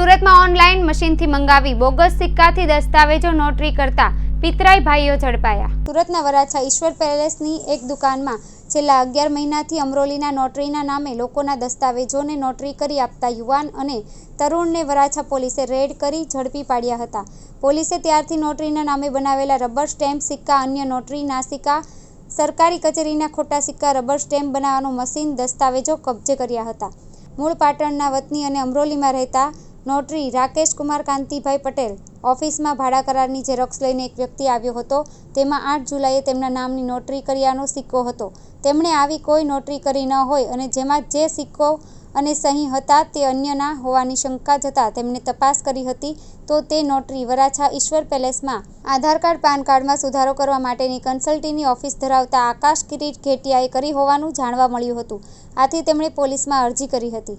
સુરતમાં ઓનલાઈન મશીનથી મંગાવી બોગસ સિક્કાથી દસ્તાવેજો નોટરી કરતા પિતરાઈ ભાઈઓ ઝડપાયા. સુરતના વરાછા ઈશ્વર પેલેસની એક દુકાનમાં છેલ્લા અગિયાર મહિનાથી અમરોલીના નોટરીના નામે લોકોના દસ્તાવેજોને નોટરી કરી આપતા યુવાન અને તરુણને વરાછા પોલીસે રેડ કરી ઝડપી પાડ્યા હતા. પોલીસે ત્યારથી નોટરીના નામે બનાવેલા રબર સ્ટેમ્પ સિક્કા, અન્ય નોટરી નાસિકા, સરકારી કચેરીના ખોટા સિક્કા, રબર સ્ટેમ્પ બનાવવાનું મશીન, દસ્તાવેજો કબજે કર્યા હતા. મૂળ પાટણના વતની અને અમરોલીમાં રહેતા નોટરી રાકેશ કુમાર કાંતિભાઈ પટેલ ઓફિસમાં ભાડા કરારની ઝેરોક્ષ લઈને એક વ્યક્તિ આવ્યો હતો. તેમાં આઠ જુલાઈએ તેમના નામની નોટરી કર્યાનો સિક્કો હતો. તેમણે આવી કોઈ નોટરી કરી ન હોય અને જેમાં જે સિક્કો અને સહી હતા તે અન્યના હોવાની શંકા જતાં તેમણે તપાસ કરી હતી તો તે નોટરી વરાછા ઈશ્વર પેલેસમાં આધાર કાર્ડ, પાન કાર્ડમાં સુધારો કરવા માટેની કન્સલ્ટીની ઓફિસ ધરાવતા આકાશ કિરીટ ઘેટિયાએ કરી હોવાનું જાણવા મળ્યું હતું. આથી તેમણે પોલીસમાં અરજી કરી હતી.